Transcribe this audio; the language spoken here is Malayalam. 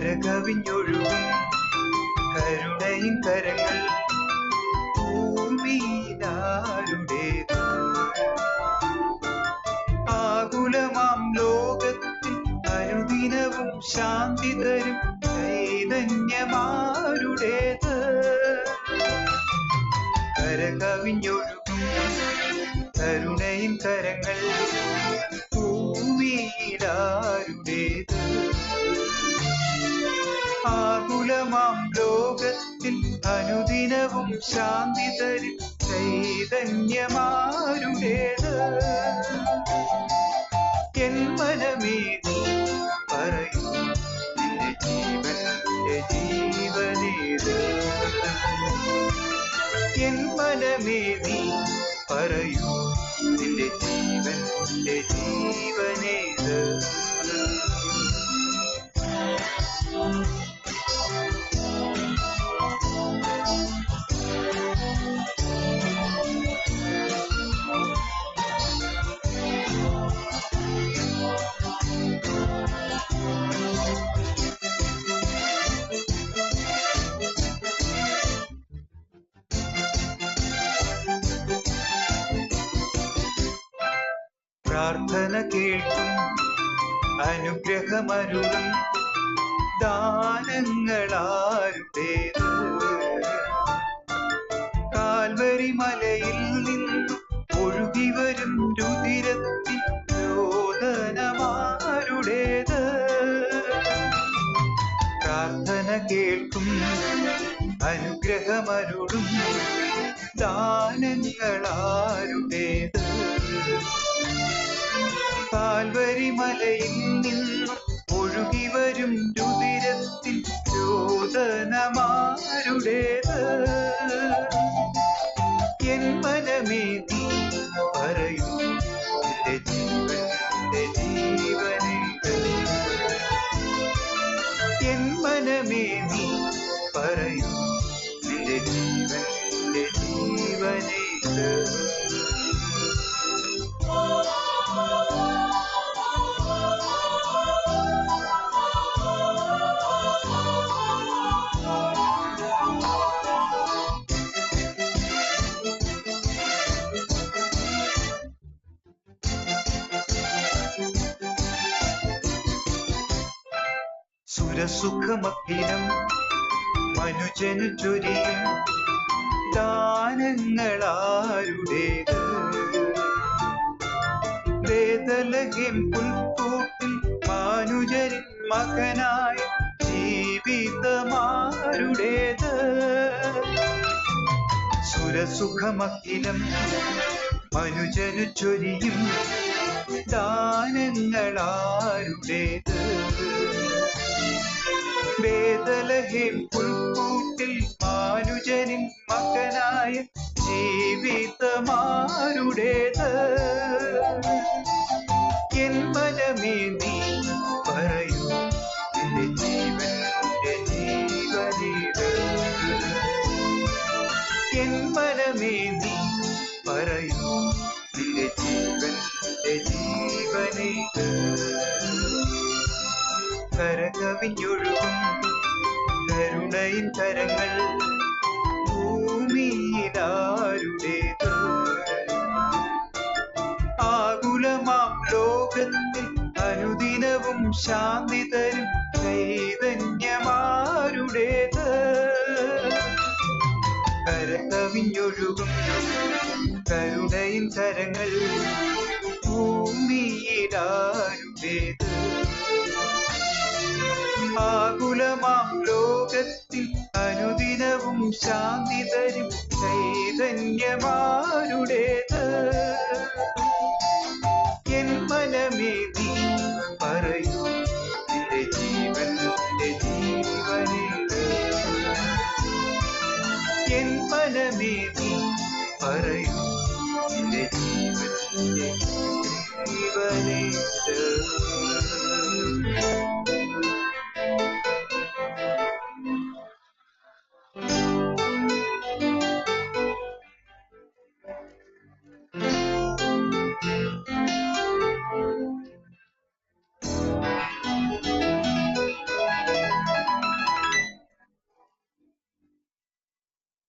കരകവിഞ്ഞൊഴുകും കരുണയിൻ കരങ്ങൾ ഭൂമിയിലാരുടേത്? ആകുലമാം ലോകത്തിൽ അനുദിനവും ശാന്തി തരും ചൈതന്യമാരുടേത്? കരകവിഞ്ഞൊഴുകും കരുണയിൻ കരങ്ങൾ അനുദിനവും ശാന്തി തരും ചൈതന്യമാരുടേത്. എൻ മനമേ പറയൂ നിന്റെ ജീവന്റെ ജീവനേത്. എൻ മനമേതി പറയൂ നിന്റെ ജീവൻ ജീവനേത്. പ്രാർത്ഥന കേൾക്കും അനുഗ്രഹമരുളും ദാനങ്ങളാരുടേത് കാൽവരി മലയിൽ നിന്നും ഒഴുകി വരും രുതിരത്തിൽ രോദനമാരുടേത്. പ്രാർത്ഥന കേൾക്കും അനുഗ്രഹമരുളും ദാനങ്ങളാരുടേത് കാൽവരി മലയിൽ നിന്നും ഒഴുകി വരും രുതിരത്തിൽ രോദനമാരുടേത്. എൻ മനമേ നീ പറയൂ എന്റെ ജീവനേത് എൻ മനമേ നീ പറയൂ നിന്റെ ജീവന്റെ ജീവനേത് സുരസുഖമഭിനം മനുജനു ചൊരിയും. ദാനങ്ങളാരുടേത് വേദലഹിം പുൽക്കൂട്ടിൽ മാനുജരിൻ മകനായി ജീവിതമാരുടേത്? സുരസുഖമക്കിലം മനുജനു ചൊരിയും ദാനങ്ങളാരുടേത്? വേദലഹിം പുൽക്കൂട്ടിൽ പറയൂ നിന്റെ ജീവന്റെ ജീവനീത് കരകവിഞ്ഞൊഴുകും. കരുണയിൻ കരങ്ങൾ ഭൂമിയിലാരുടേത് ആകുലമാം ലോകത്തിൽ അനുദിനവും ശാന്തി തരും ചൈതന്യമാരുടേത്? കരകവിഞ്ഞൊഴുകും. കരുണയിൻ കരങ്ങൾ ഭൂമിയിലാരുടേത്? ആകുലമാം ലോകത്തിൽ അനുദിനവും ശാന്തി തരും ചൈതന്യമാരുടേത്? എൻ മനമേ നീ പറയൂ നിന്റെ ജീവന്റെ ജീവനേത് എൻ മനമേ നീ പറയൂ നിന്റെ ജീവന്റെ ജീവനേത്